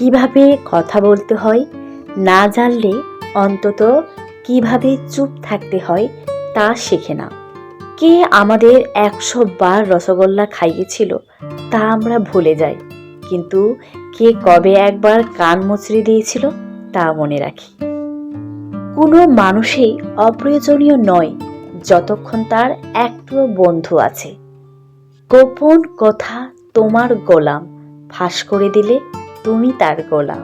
কীভাবে কথা বলতে হয়, না জানলে অন্তত কীভাবে চুপ থাকতে হয় তা শেখে না। কে আমাদের একশো বার রসগোল্লা খাইয়েছিল তা আমরা ভুলে যাই, কিন্তু কে কবে একবার কান মুচড়ে দিয়েছিল তা মনে রাখি। কোনো মানুষই অপ্রয়োজনীয় নয় যতক্ষণ তার একটুও বন্ধু আছে। গোপন কথা তোমার গোলাম ফাঁস করে দিলে তুমি তার গোলাম।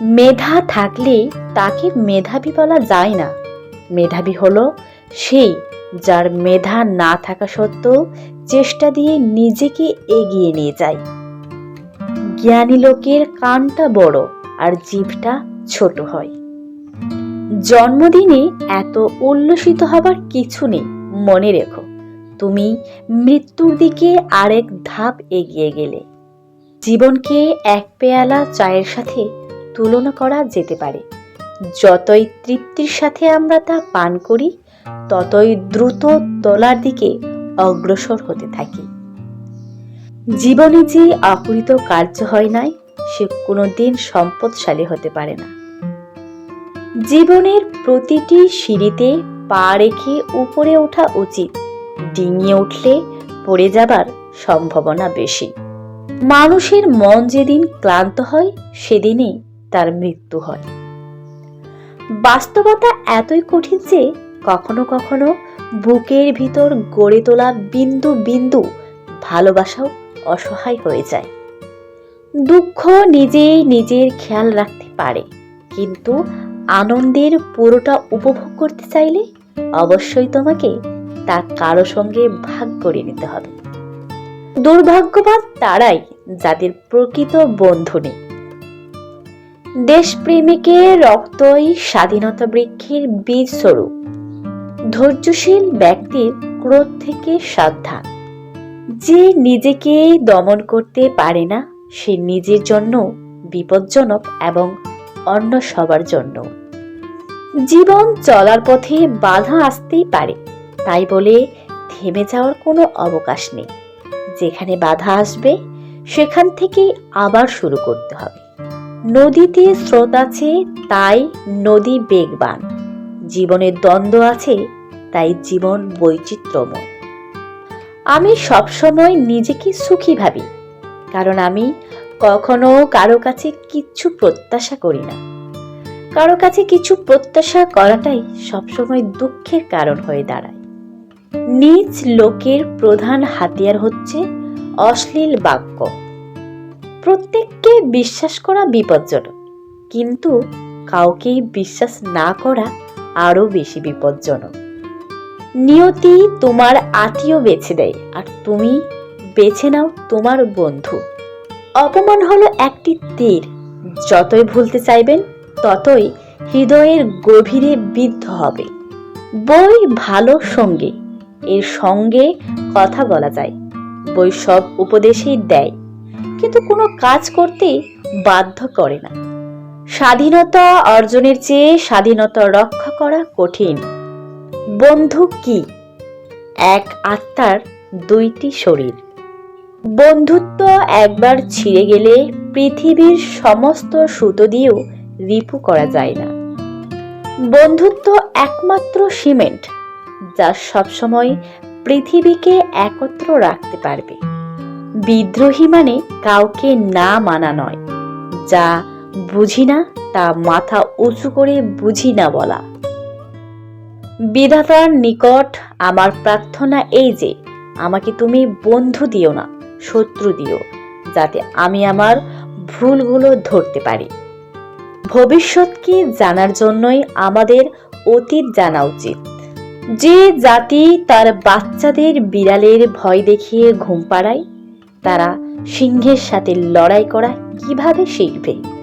মেধা থাকলেই তাকে মেধাবী বলা যায় না। মেধাবী হলো সেই যার মেধা না থাকা সত্ত্বেও চেষ্টা দিয়ে নিজেকে এগিয়ে নিয়ে যায়। জ্ঞানী লোকের কানটা বড় আর জিভটা ছোট হয়। জন্মদিনে এত উল্লসিত হবার কিছু নেই, মনে রেখো। তুমি মৃত্যুর দিকে আরেক ধাপ এগিয়ে গেলে। জীবনকে এক পেয়ালা চায়ের সাথে তুলনা করা যেতে পারে। যতই তৃপ্তির সাথে আমরা তা পান করি, ততই দ্রুত তলার দিকে অগ্রসর হতে থাকি। জীবনে যে অকৃত কার্য হয় নাই, সে কোনোদিন সম্পদশালী হতে পারে না। জীবনের প্রতিটি সিঁড়িতে পা রেখে উপরে ওঠা উচিত। ডিঙিয়ে উঠলে পড়ে যাবার সম্ভাবনা বেশি। মানুষের মন যেদিন ক্লান্ত হয়, সেদিনই তার মৃত্যু হয়। বাস্তবতা এতই কঠিন যে কখনো কখনো বুকের ভিতর গড়ে তোলা বিন্দু বিন্দু ভালোবাসাও অসহায় হয়ে যায়। দুঃখ নিজেই নিজের খেয়াল রাখতে পারে, কিন্তু আনন্দের পুরোটা উপভোগ করতে চাইলে অবশ্যই তোমাকে তা কারও সঙ্গে ভাগ করে নিতে হবে। দুর্ভাগ্যবান তারাই যাদের প্রকৃত বন্ধু নেই। দেশপ্রেমিকের রক্তই স্বাধীনতা বৃক্ষের বীজ স্বরূপ। ধৈর্যশীল ব্যক্তির ক্রোধ থেকে সাবধান। যে নিজেকে দমন করতে পারে না, সে নিজের জন্য বিপজ্জনক এবং অন্য সবার জন্য। জীবন চলার পথে বাধা আসতেই পারে, তাই বলে থেমে যাওয়ার কোনো অবকাশ নেই। যেখানে বাধা আসবে, সেখান থেকেই আবার শুরু করতে হবে। নদীতে স্রোত আছে, তাই নদী বেগবান। জীবনের দ্বন্দ্ব আছে, তাই জীবন বৈচিত্র্যময়। আমি সবসময় নিজেকে সুখী ভাবি, কারণ আমি কখনো কারও কাছে কিচ্ছু প্রত্যাশা করি না। কারও কাছে কিছু প্রত্যাশা করাটাই সবসময় দুঃখের কারণ হয়ে দাঁড়ায়। নিজ লোকের প্রধান হাতিয়ার হচ্ছে অশ্লীল বাক্য। প্রত্যেককে বিশ্বাস করা বিপজ্জনক, কিন্তু কাউকেই বিশ্বাস না করা আরও বেশি বিপজ্জনক। নিয়তি তোমার আত্মীয় বেছে দেয়, আর তুমি বেছে নাও তোমার বন্ধু। অপমান হলো একটি তীর, যতই ভুলতে চাইবেন, ততই হৃদয়ের গভীরে বিদ্ধ হবে। বই ভালো সঙ্গে এর সঙ্গে কথা বলা যায়। বই সব উপদেশই দেয়, কিন্তু কোনো কাজ করতে বাধ্য করে না। স্বাধীনতা অর্জনের চেয়ে স্বাধীনতা রক্ষা করা কঠিন। বন্ধু কি? এক আত্মার দুইটি শরীর। বন্ধুত্ব একবার ছিঁড়ে গেলে পৃথিবীর সমস্ত সুতো দিয়েও রিপু করা যায় না। বন্ধুত্ব একমাত্র সিমেন্ট যা সবসময় পৃথিবীকে একত্র রাখতে পারবে। বিদ্রোহী মানে কাউকে না মানা নয়। যা বুঝি না, তা মাথা উঁচু করে বুঝি না বলা। বিধাতার নিকট আমার প্রার্থনা এই যে, আমাকে তুমি বন্ধু দিও না, শত্রু দিও, যাতে আমি আমার ভুলগুলো ধরতে পারি। ভবিষ্যৎকে জানার জন্যই আমাদের অতীত জানা উচিত। যে জাতি তার বাচ্চাদের বিড়ালের ভয় দেখিয়ে ঘুম পাড়ায়, তারা সিংহের সাথে লড়াই করা কীভাবে শিখবে?